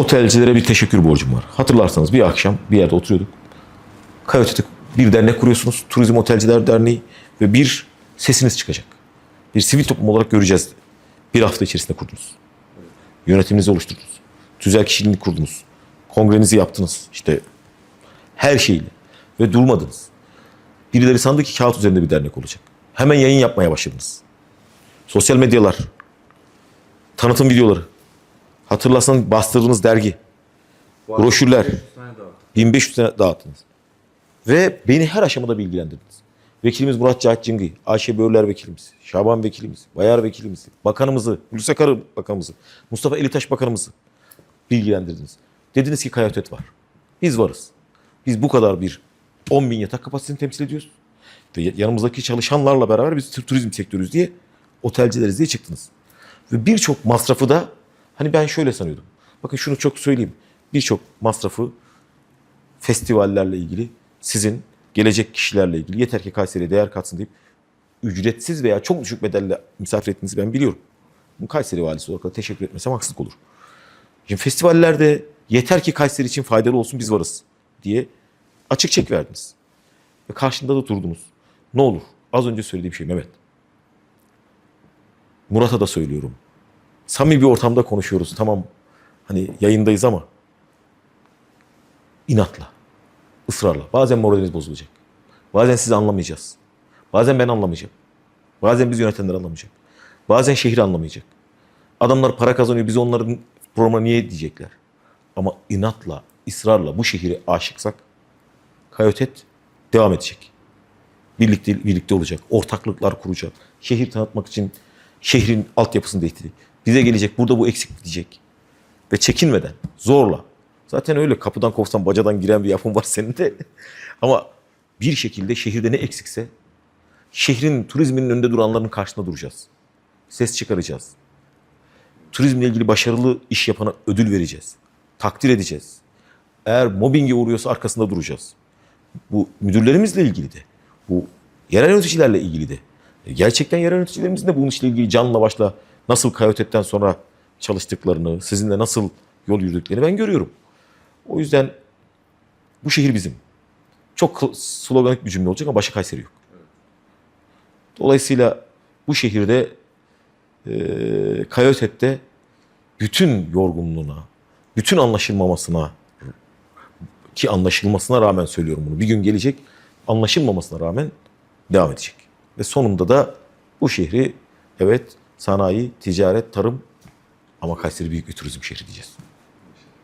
Otelcilere bir teşekkür borcum var. Hatırlarsanız bir akşam bir yerde oturuyorduk. Kayote'de bir dernek kuruyorsunuz. Turizm Otelciler Derneği ve bir sesiniz çıkacak. Bir sivil toplum olarak göreceğiz. Bir hafta içerisinde kurdunuz. Yönetiminizi oluşturdunuz. Tüzel kişiliğini kurdunuz. Kongrenizi yaptınız. İşte her şeyle. Ve durmadınız. Birileri sandı ki kağıt üzerinde bir dernek olacak. Hemen yayın yapmaya başladınız. Sosyal medyalar, tanıtım videoları, hatırlarsanız bastırdığınız dergi, broşürler, 1500 tane dağıttınız. Ve beni her aşamada bilgilendirdiniz. Vekilimiz Murat Cahit Cıngı, Ayşe Böğürler vekilimiz, Şaban vekilimiz, Bayar vekilimiz, bakanımızı, Hulusi Akarı bakanımızı, Mustafa Elitaş bakanımızı bilgilendirdiniz. Dediniz ki Kayatöt var. Biz varız. Biz bu kadar bir 10 bin yatak kapasitesini temsil ediyoruz. Ve yanımızdaki çalışanlarla beraber biz turizm sektörüyüz diye otelcileriz diye çıktınız. Ve birçok masrafı da hani ben şöyle sanıyordum. Bakın şunu çok söyleyeyim. Birçok masrafı festivallerle ilgili sizin gelecek kişilerle ilgili yeter ki Kayseri'ye değer katsın deyip ücretsiz veya çok düşük bedelle misafir ettiğinizi ben biliyorum. Kayseri valisi olarak da teşekkür etmesem haksızlık olur. Şimdi festivallerde yeter ki Kayseri için faydalı olsun biz varız diye açık çek verdiniz. Ve karşında da durdunuz. Ne olur az önce söylediğim şey Mehmet. Murat'a da söylüyorum. Samimi bir ortamda konuşuyoruz tamam hani yayındayız ama inatla, ısrarla. Bazen moraliniz bozulacak. Bazen sizi anlamayacağız. Bazen ben anlamayacağım. Bazen biz yönetenler anlamayacak. Bazen şehir anlamayacak. Adamlar para kazanıyor biz onların programına niye diyecekler. Ama inatla, ısrarla bu şehire aşıksak Kayotet devam edecek. Birlikte birlikte olacak. Ortaklıklar kuracak. Şehir tanıtmak için şehrin altyapısını değiştirecek. Bize gelecek burada bu eksik diyecek. Ve çekinmeden, zorla. Zaten öyle kapıdan kovsan bacadan giren bir yapım var senin de. Ama bir şekilde şehirde ne eksikse şehrin turizminin önünde duranların karşısında duracağız. Ses çıkaracağız. Turizmle ilgili başarılı iş yapana ödül vereceğiz. Takdir edeceğiz. Eğer mobbinge uğruyorsa arkasında duracağız. Bu müdürlerimizle ilgili de. Bu yerel yöneticilerle ilgili de. Gerçekten yerel yöneticilerimizin de bunun işle ilgili canla başla nasıl Kayotet'ten sonra çalıştıklarını, sizinle nasıl yol yürüdüklerini ben görüyorum. O yüzden bu şehir bizim. Çok sloganik bir cümle olacak ama başı Kayseri yok. Dolayısıyla bu şehirde e, Kayotet'te bütün yorgunluğuna, bütün anlaşılmamasına ki anlaşılmasına rağmen söylüyorum bunu. Bir gün gelecek anlaşılmamasına rağmen devam edecek. Ve sonunda da bu şehri evet sanayi, ticaret, tarım ama Kayseri büyük bir turizm şehri diyeceğiz.